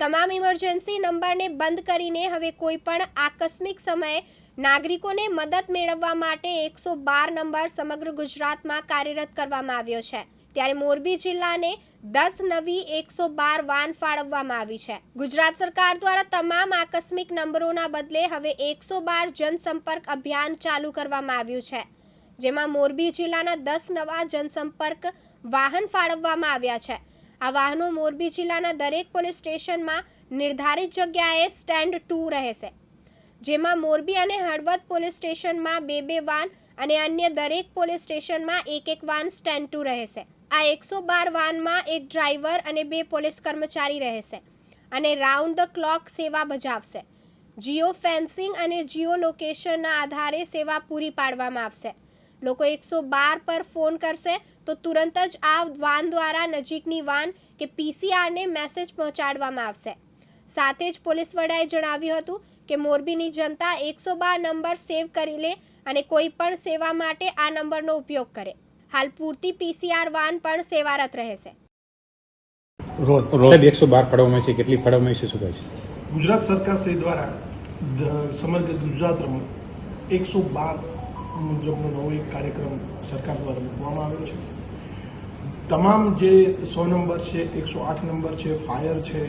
તમામ ઇમરજન્સી નંબરને બંધ કરીને હવે કોઈ પણ આકસ્મિક સમયે નાગરિકોને મદદ મેળવવા માટે એકસો બાર નંબર સમગ્ર ગુજરાતમાં કાર્યરત કરવામાં આવ્યો છે. ત્યારે મોરબી જિલ્લાને દસ નવી એકસો બાર વાન ફાળવવામાં આવી છે. ગુજરાત સરકાર દ્વારા તમામ આકસ્મિક નંબરોના બદલે હવે એકસો બાર જનસંપર્ક અભિયાન ચાલુ કરવામાં આવ્યું છે. જેમાં મોરબી જિલ્લાના દસ નવા જનસંપર્ક વાહન ફાળવવામાં આવ્યા છે. આ વાહનો મોરબી જિલ્લાના દરેક પોલીસ સ્ટેશનમાં નિર્ધારિત જગ્યાએ સ્ટેન્ડ ટુ રહેશે, જેમાં મોરબી અને હળવદ પોલીસ સ્ટેશનમાં બે બે વાન અને અન્ય દરેક પોલીસ સ્ટેશનમાં એક એક વાન સ્ટેન્ડ ટુ રહેશે. આ એકસો બાર વાનમાં એક ડ્રાઈવર અને બે પોલીસ કર્મચારી રહેશે અને રાઉન્ડ ધ ક્લોક સેવા બજાવશે. જીઓ ફેન્સિંગ અને જીઓ લોકેશનના આધારે સેવા પૂરી પાડવામાં આવશે. લોકો એકસો બાર પર ફોન કરશે તો તુરંત જ આ વાન દ્વારા નજીકની વાન કે પીસીઆરને મેસેજ પહોંચાડવામાં આવશે. સાથે જ પોલીસ વડાએ જણાવ્યું હતું કે મોરબીની જનતા એકસો બાર નંબર સેવ કરી લે અને કોઈ પણ સેવા માટે આ નંબરનો ઉપયોગ કરે. હાલ પૂરતી પીસીઆર વાન પણ સેવારત રહેશે. રોજ એકસો બાર ફાળવવામાં છે કેટલી ફાળવવામાં છે શું કહે છે? ગુજરાત સરકાર શ્રી દ્વારા સમગ્ર ગુજરાતમાં એકસો બાર મુજબનો નવો એક કાર્યક્રમ સરકાર દ્વારા મૂકવામાં આવ્યો છે. તમામ જે સો નંબર છે, એકસો આઠ નંબર છે, ફાયર છે,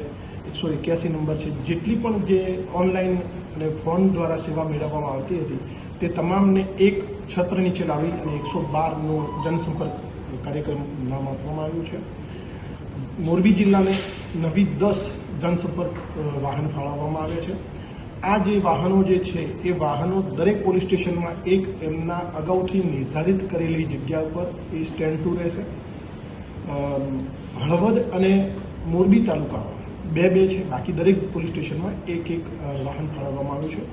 એકસો એક્યાસી નંબર છે, જેટલી પણ જે ઓનલાઈન અને ફોન દ્વારા સેવા મેળવવામાં આવતી હતી, તે તમામને એક છત્ર નીચે લાવી અને એકસો બારનો જનસંપર્ક કાર્યક્રમ નામ આપવામાં આવ્યું છે. મોરબી જિલ્લાને નવી દસ જનસંપર્ક વાહન ફાળવવામાં આવે છે. આ જે વાહનો જે છે, એ વાહનો દરેક પોલીસ સ્ટેશનમાં એક એમના અગાઉથી નિર્ધારિત કરેલી જગ્યા ઉપર એ સ્ટેન્ડ ટુ રહેશે. હળવદ અને મોરબી તાલુકામાં બે બે છે, બાકી દરેક પોલીસ સ્ટેશનમાં એક એક વાહન ફાળવવામાં આવ્યું છે.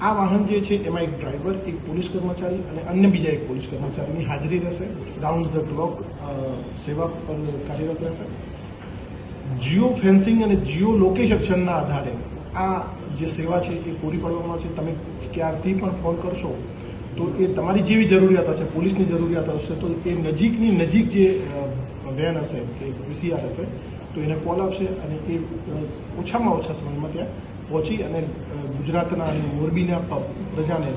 આ વાહન જે છે, એમાં એક ડ્રાઈવર, એક પોલીસ કર્મચારી અને અન્ય બીજા એક પોલીસ કર્મચારીની હાજરી રહેશે. રાઉન્ડ ધ ક્લોક સેવા પર કાર્યરત રહેશે. જીઓ ફેન્સિંગ અને જીઓ લોકેશનના આધારે આ જે સેવા છે એ પૂરી પાડવામાં આવશે તમે ક્યારથી પણ ફોન કરશો, તો એ તમારી જેવી જરૂરિયાત હશે, પોલીસની જરૂરિયાત હશે, તો એ નજીકની નજીક જે વેન હશે, કે પીસીઆર હશે, તો એને કોલ આપશે અને એ ઓછામાં ઓછા સમયમાં ત્યાં પહોંચી અને ગુજરાતના અને મોરબીના પ્રજાને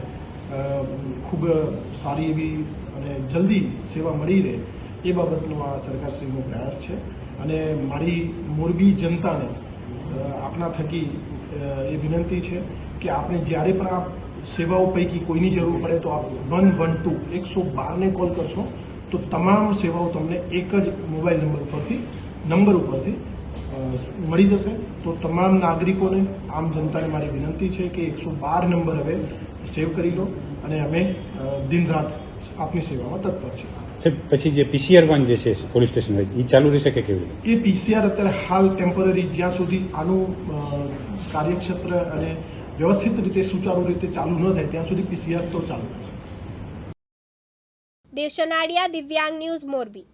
ખૂબ સારી એવી અને જલ્દી સેવા મળી રહે, એ બાબતનો આ સરકારશ્રીનો પ્રયાસ છે. અને મારી મોરબી જનતાને આપના થકી એ વિનંતી છે કે આપણે જ્યારે પણ આ સેવાઓ પૈકી કોઈની જરૂર પડે તો આપ વન વન ટુ એકસો બારને કોલ કરશો, તો તમામ સેવાઓ તમને એક જ મોબાઈલ નંબર ઉપરથી નંબર ઉપરથી મળી જશે. તો તમામ નાગરિકોને, આમ જનતાને મારી વિનંતી છે કે એકસો બાર નંબર હવે સેવ કરી લો. અને અમે દિન રાત આપની સેવામાં તત્પર છીએ. સાહેબ પછી જે પીસીઆર વન જે છે પોલીસ સ્ટેશન હોય એ ચાલુ રહેશે કે કેવી રીતે એ પીસીઆર અત્યારે હાલ ટેમ્પરરી જ્યાં સુધી આનું કાર્યક્ષેત્ર અને વ્યવસ્થિત રીતે સુચારુ રીતે ચાલુ ન થાય ત્યાં સુધી પીસીઆર તો ચાલુ રહેશે. દેવશનાડિયા દિવ્યાંગ ન્યૂઝ મોરબી.